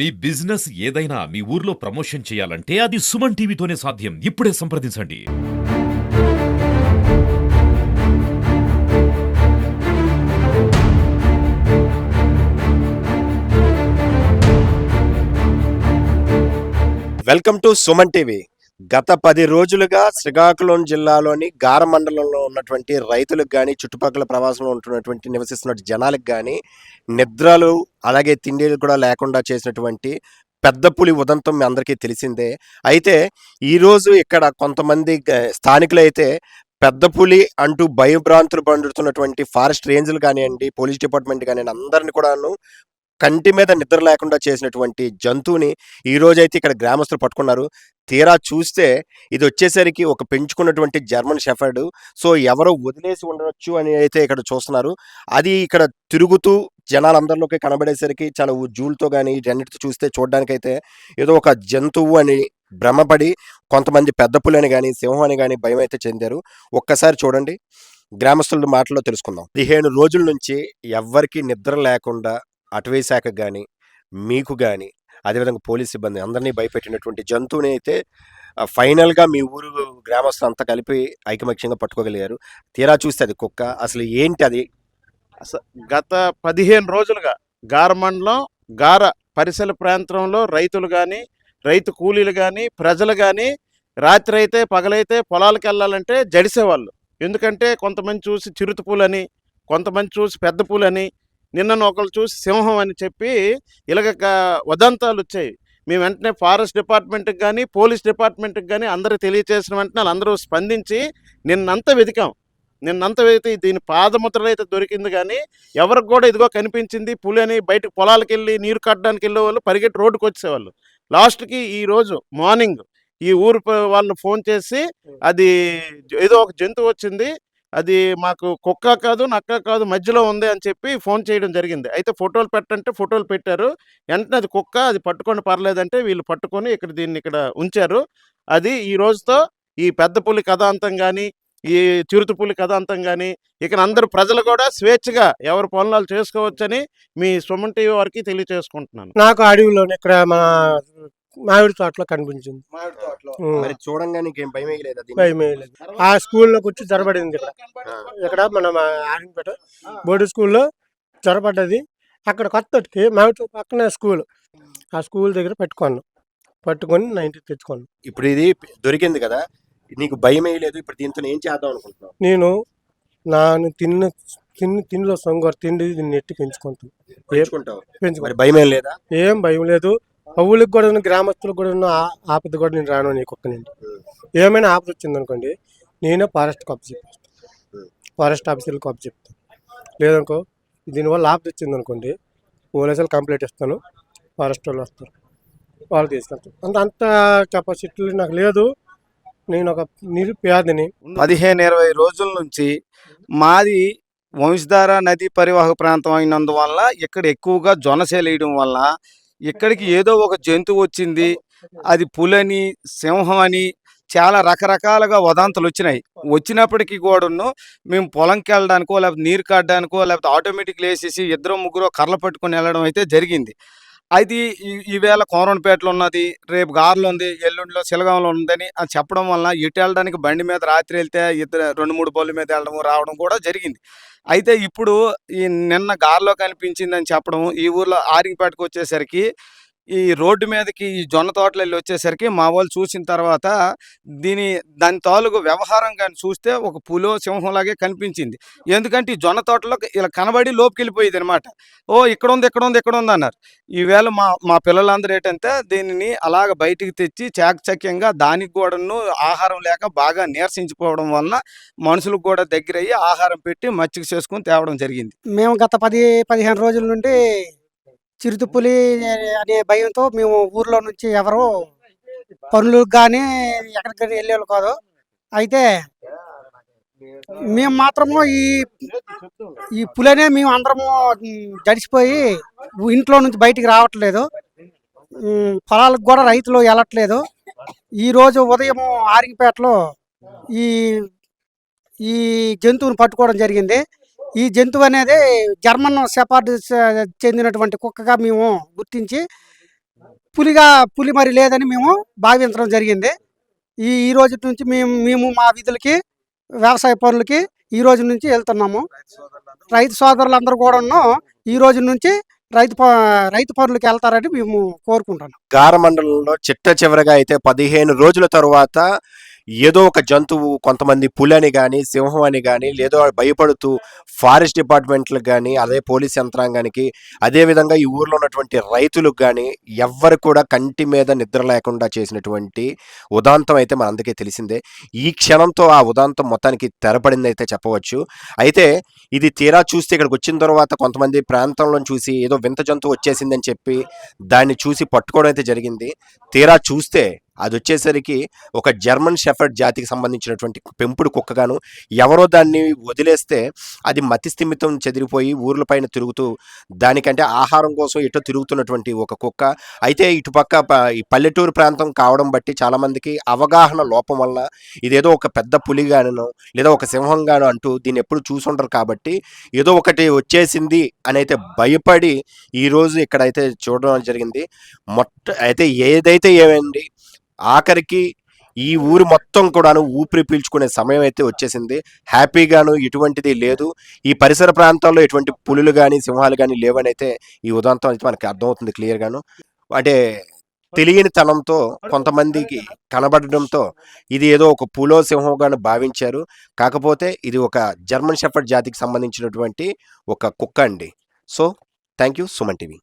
మీ business ఏదైనా మీ ఊర్లో promotion చేయాలంటే అది సుమన్ టీవీతోనే సాధ్యం. ఇప్పుడే సంప్రదించండి. Welcome to Suman TV. గత పది రోజులుగా శ్రీకాకుళం జిల్లాలోని గార మండలంలో ఉన్నటువంటి రైతులకు కానీ చుట్టుపక్కల ప్రవాసంలో ఉంటున్నటువంటి నివసిస్తున్న జనాలకు కానీ నిద్రలు అలాగే తిండిలు కూడా లేకుండా చేసినటువంటి పెద్ద పులి ఉదంతం మీ అందరికీ తెలిసిందే. అయితే ఈరోజు ఇక్కడ కొంతమంది స్థానికులు అయితే పెద్ద పులి అంటూ భయభ్రాంతులు పండుతున్నటువంటి ఫారెస్ట్ రేంజ్లు కానివ్వండి పోలీస్ డిపార్ట్మెంట్ కానివ్వండి అందరిని కూడాను కంటి మీద నిద్ర లేకుండా చేసినటువంటి జంతువుని ఈ రోజైతే ఇక్కడ గ్రామస్తులు పట్టుకున్నారు. తీరా చూస్తే ఇది వచ్చేసరికి ఒక పెంచుకున్నటువంటి జర్మన్ షెఫర్డ్. సో ఎవరో వదిలేసి ఉండవచ్చు అని అయితే ఇక్కడ చూస్తున్నారు. అది ఇక్కడ తిరుగుతూ జనాలందరిలోకి కనబడేసరికి చాలా జూల్తో కానీ రెండింటితో చూస్తే చూడడానికైతే ఏదో ఒక జంతువు అని భ్రమపడి కొంతమంది పెద్ద పులని కానీ సింహం అని కానీ భయం అయితే చెందారు. ఒక్కసారి చూడండి. గ్రామస్తుల మాటల్లో తెలుసుకుందాం. పదిహేను రోజుల నుంచి ఎవ్వరికీ నిద్ర లేకుండా అటవీ శాఖకు కానీ మీకు కానీ అదేవిధంగా పోలీస్ సిబ్బంది అందరినీ భయపెట్టినటువంటి జంతువుని అయితే ఫైనల్గా మీ ఊరు గ్రామస్తులు అంతా కలిపి ఐకమత్యంగా పట్టుకోగలిగారు. తీరా చూస్తే అది కుక్క. అసలు ఏంటి అది? గత పదిహేను రోజులుగా గార మండలం గార పరిసర ప్రాంతంలో రైతులు కానీ రైతు కూలీలు కానీ ప్రజలు కానీ రాత్రి అయితే పగలైతే పొలాలకు వెళ్ళాలంటే జడిసేవాళ్ళు. ఎందుకంటే కొంతమంది చూసి చిరుత పూలని కొంతమంది చూసి పెద్ద పూలని నిన్న ఒకళ్ళు చూసి సింహం అని చెప్పి ఇలాగ వదంతాలు వచ్చాయి. మేము వెంటనే ఫారెస్ట్ డిపార్ట్మెంట్కి కానీ పోలీస్ డిపార్ట్మెంట్కి కానీ అందరూ తెలియచేసిన వెంటనే వాళ్ళందరూ స్పందించి నిన్నంతా వెతికాం. నిన్నంత అయితే దీని పాదముద్రలు అయితే దొరికింది కానీ ఎవరికి కూడా ఇదిగో కనిపించింది. పులి అని బయటకు పొలాలకు వెళ్ళి నీరు కట్టడానికి వెళ్ళేవాళ్ళు పరిగెట్టి రోడ్డుకు వచ్చేవాళ్ళు. లాస్ట్కి ఈ రోజు మార్నింగ్ ఈ ఊరు వాళ్ళు ఫోన్ చేసి అది ఏదో ఒక జంతువు వచ్చింది. అది మాకు కుక్క కాదు నక్క కాదు మధ్యలో ఉంది అని చెప్పి ఫోన్ చేయడం జరిగింది. అయితే ఫోటోలు పెట్టంటే ఫోటోలు పెట్టారు. వెంటనే అది కుక్క అది పట్టుకొని పర్లేదంటే వీళ్ళు పట్టుకొని ఇక్కడ దీన్ని ఇక్కడ ఉంచారు. అది ఈ రోజుతో ఈ పెద్ద పులి కథాంతం కానీ ఈ చిరుత పులి కథాంతం కానీ ఇక అందరూ ప్రజలు కూడా స్వేచ్ఛగా ఎవరి పనులు చేసుకోవచ్చని మీ సుమన్ టీవీ వారికి తెలియచేసుకుంటున్నాను. నాకు అడవిలోనే ఇక్కడ మా మామిడి తోటలో కనిపించింది. ఉం. మరి చూడంగానే నీకేం భయం వేయలేదు. ఆ స్కూల్లోకి వచ్చి జరబడింది ఇక్కడ. ఇక్కడ మన మా ఆరింపేట బోర్డు స్కూల్లో జరబడ్డది అక్కడ కొత్తకి మామిడి తోట పక్కన స్కూల్. ఆ స్కూల్ దగ్గర పెట్టుకున్నాను పట్టుకొని నైన్టీ తెచ్చుకున్నాను ఇప్పుడు ఇది దొరికింది కదా? నీకు భయం వేయలేదు ఇప్పుడు దీంతో ఏం చేద్దాం అనుకుంటున్నావు? నేను నాను తిన్న తిన్న తిండిలో సొంగరు తిండి దీన్ని ఎట్టి పెంచుకుంటాను పెంచుకుంటావు? పెంచుకో మరి భయం ఏం లేదా? ఏం భయం లేదు. పౌవులకు కూడా గ్రామస్తులకు కూడా ఆ- ఆపద కూడా నేను రాను నీ కుక్క నుండి ఏమైనా ఆపద వచ్చింది అనుకోండి నేనే ఫారెస్ట్ కాప్ చెప్పేస్తాను ఫారెస్ట్ ఆఫీసర్లకు కాప్ చెప్తాను లేదనుకో దీనివల్ల ఆపద వచ్చింది అనుకోండి పోలీసులు కంప్లైంట్ ఇస్తాను ఫారెస్ట్ వాళ్ళు వస్తారు. వాళ్ళు తీసుకెళ్తారు అంత అంత కెపాసిటీ నాకు లేదు. నేను ఒక నిరుపేదని పదిహేను ఇరవై రోజుల నుంచి మాది వంశధార నదీ పరివాహక ప్రాంతం అయినందువల్ల ఇక్కడ ఎక్కువగా జొన్నసేలు వేయడం వల్ల ఇక్కడికి ఏదో ఒక జంతువు వచ్చింది. అది పులని సింహం అని చాలా రకరకాలుగా వదంతులు వచ్చినాయి. వచ్చినప్పటికీ కూడాను మేము పొలంకి వెళ్ళడానికో లేకపోతే నీరు కాడడానికో లేకపోతే ఆటోమేటిక్ వేసేసి ఇద్దరు ముగ్గురు కర్రలు పట్టుకొని వెళ్ళడం అయితే జరిగింది. అయితే ఈ- ఈవేళ కోరంపేటలో ఉన్నది రేపు గార్లో ఉంది ఎల్లుండిలో సిలగాంలో ఉందని అని చెప్పడం వలన ఇటు వెళ్ళడానికి బండి మీద రాత్రి వెళ్తే ఇద్దరు రెండు మూడు బళ్ళు మీద వెళ్ళడం రావడం కూడా జరిగింది. అయితే ఇప్పుడు ఈ నిన్న గార్లో కనిపించిందని చెప్పడం ఈ ఊర్లో ఆరింగపేటకు వచ్చేసరికి ఈ రోడ్డు మీదకి ఈ జొన్న తోటలు వెళ్ళి వచ్చేసరికి మా వాళ్ళు చూసిన తర్వాత దీని దాని తాలూకు వ్యవహారం కానీ చూస్తే ఒక పులో సింహంలాగే కనిపించింది. ఎందుకంటే ఈ జొన్న తోటలో ఇలా కనబడి లోపుకి వెళ్ళిపోయేది అనమాట ఓ ఇక్కడ ఉంది ఇక్కడ ఉంది ఇక్కడ ఉంది అన్నారు. ఈవేళ మా మా పిల్లలందరూ ఏంటంటే దీనిని అలాగ బయటికి తెచ్చి చాకచక్యంగా దానికి కూడాను ఆహారం లేక బాగా నీరసించిపోవడం వలన మనుషులకు కూడా దగ్గరయ్యి ఆహారం పెట్టి మచ్చిక చేసుకుని తేవడం జరిగింది. మేము గత పది పదిహేను రోజుల నుండి చిరుతుపులి అనే భయంతో మేము ఊర్లో నుంచి ఎవరు పనులకు కానీ ఎక్కడికి వెళ్ళేవాళ్ళు కాదు. అయితే మేము మాత్రము ఈ ఈ పులనే మేము అందరము జడిసిపోయి ఇంట్లో నుంచి బయటికి రావట్లేదు. పొలాలకు కూడా రైతులు వెళ్ళట్లేదు. ఈ రోజు ఉదయం ఆరింగపేటలో ఈ ఈ జంతువుని పట్టుకోవడం జరిగింది. ఈ జంతువు అనేది జర్మన్ సెపార్డ్ చెందినటువంటి కుక్కగా మేము గుర్తించి పులిగా పులి మరి లేదని మేము భావించడం జరిగింది. ఈ ఈ రోజు నుంచి మేము మేము మా విధులకి వ్యవసాయ పనులకి ఈ రోజు నుంచి వెళ్తున్నాము. రైతు సోదరులందరూ కూడాను ఈ రోజు నుంచి రైతు ప- రైతు పనులకి వెళ్తారని మేము కోరుకుంటున్నాం. గార మండలంలో చిట్ట చివరిగా అయితే పదిహేను రోజుల తరువాత ఏదో ఒక జంతువు కొంతమంది పులని కానీ సింహం అని కానీ లేదో భయపడుతూ ఫారెస్ట్ డిపార్ట్మెంట్లకు కానీ అదే పోలీస్ యంత్రాంగానికి అదేవిధంగా ఈ ఊర్లో ఉన్నటువంటి రైతులకు కానీ ఎవ్వరు కూడా కంటి మీద నిద్ర లేకుండా చేసినటువంటి ఉదాంతం అయితే మనందరికీ తెలిసిందే. ఈ క్షణంతో ఆ ఉదాంతం మొత్తానికి తెరపడింది అయితే చెప్పవచ్చు. అయితే ఇది తీరా చూస్తే ఇక్కడికి వచ్చిన తర్వాత కొంతమంది ప్రాంతంలో చూసి ఏదో వింత జంతువు వచ్చేసిందని చెప్పి దాన్ని చూసి పట్టుకోవడం అయితే జరిగింది. తీరా చూస్తే అది వచ్చేసరికి ఒక జర్మన్ షెఫర్డ్ జాతికి సంబంధించినటువంటి పెంపుడు కుక్కగాను ఎవరో దాన్ని వదిలేస్తే అది మతి స్థిమితం చెదిరిపోయి ఊర్లపైన తిరుగుతూ దానికంటే ఆహారం కోసం ఇటు తిరుగుతున్నటువంటి ఒక కుక్క. అయితే ఇటుపక్క ఈ పల్లెటూరు ప్రాంతం కావడం బట్టి చాలామందికి అవగాహన లోపం వల్ల ఇదేదో ఒక పెద్ద పులిగాను లేదా ఒక సింహంగాను అంటూ దీన్ని ఎప్పుడు చూసుంటారు కాబట్టి ఏదో ఒకటి వచ్చేసింది అని అయితే భయపడి ఈరోజు ఇక్కడైతే చూడడం జరిగింది. మొట్ట అయితే ఏదైతే ఏమైంది ఆఖరికి ఈ ఊరు మొత్తం కూడాను ఊపిరి పీల్చుకునే సమయం అయితే వచ్చేసింది. హ్యాపీగాను ఎటువంటిది లేదు. ఈ పరిసర ప్రాంతాల్లో ఎటువంటి పులులు కానీ సింహాలు కానీ లేవని అయితే ఈ ఉదాంతం అయితే మనకి అర్థమవుతుంది క్లియర్గాను. అంటే తెలియని తనంతో కొంతమందికి కనబడడంతో ఇది ఏదో ఒక పులో సింహంగాను భావించారు. కాకపోతే ఇది ఒక జర్మన్ షెఫర్డ్ జాతికి సంబంధించినటువంటి ఒక కుక్క అండి. So thank you Suman TV.